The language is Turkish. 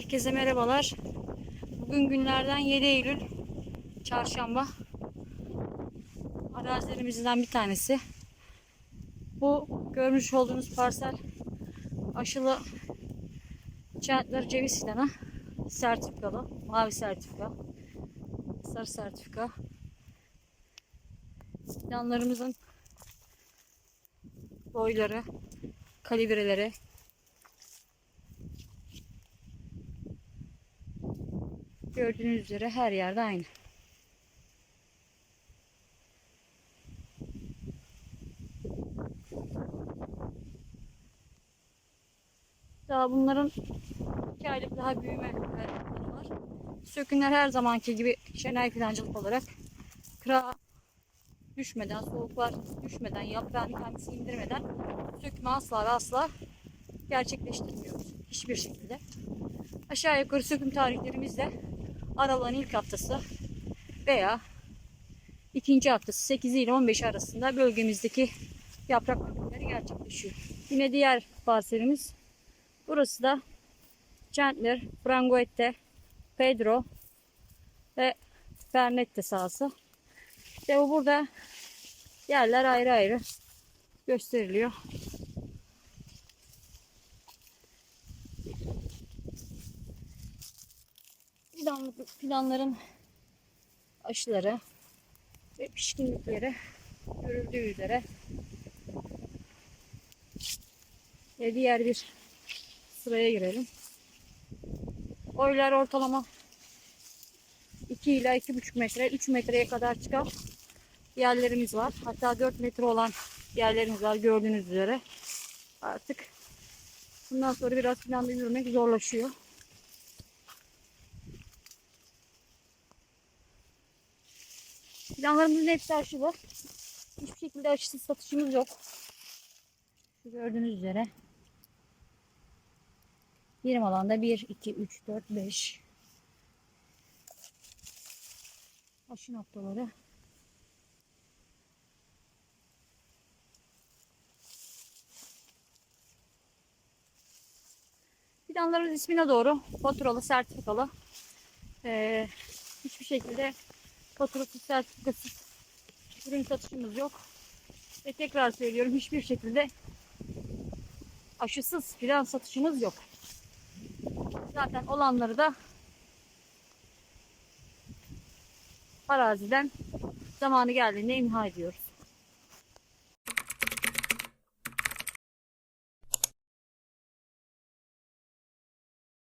Herkese merhabalar. Bugün günlerden 7 Eylül Çarşamba. Arazilerimizden bir tanesi. Bu görmüş olduğunuz parsel aşılı Chandler ceviz fidanı. Sertifikalı. Mavi sertifika. Sarı sertifika. Fidanlarımızın boyları, kalibreleri, Gördüğünüz üzere her yerde aynı. Daha bunların iki aylık daha büyüme var. Sökünler her zamanki gibi şenay fidancılık olarak kıra düşmeden, soğuklar düşmeden, yaprağın kendisi indirmeden sökme asla ve asla gerçekleştirmiyoruz. Hiçbir şekilde. Aşağı yukarı söküm tarihlerimiz de Aralık'ın ilk haftası veya ikinci haftası 8 ile 15 arasında bölgemizdeki yaprak dökümleri gerçekleşiyor. Yine diğer parselimiz burası da Chandler, Frangoette, Pedro ve Bernette sahası. İşte bu burada yerler ayrı ayrı gösteriliyor. Fidanlık, fidanların aşıları ve pişkinlikleri görüldüğü üzere ve diğer bir sıraya girelim. Boylar ortalama 2 ila 2,5 metre, 3 metreye kadar çıkan yerlerimiz var. Hatta 4 metre olan yerlerimiz var gördüğünüz üzere. Artık bundan sonra biraz planda yürümek zorlaşıyor. Planlarımızın hepsi aşılı. Hiçbir şekilde aşısız satışımız yok. Şu gördüğünüz üzere. Birim alanda 1, 2, 3, 4, 5 aşı noktaları. Fidanlarımız ismine doğru faturalı, sertifikalı. Ee, hiçbir şekilde faturasız, sertifikasız ürün satışımız yok. Ve tekrar söylüyorum hiçbir şekilde aşısız filan satışımız yok. Zaten olanları da araziden zamanı geldiğinde imha ediyoruz.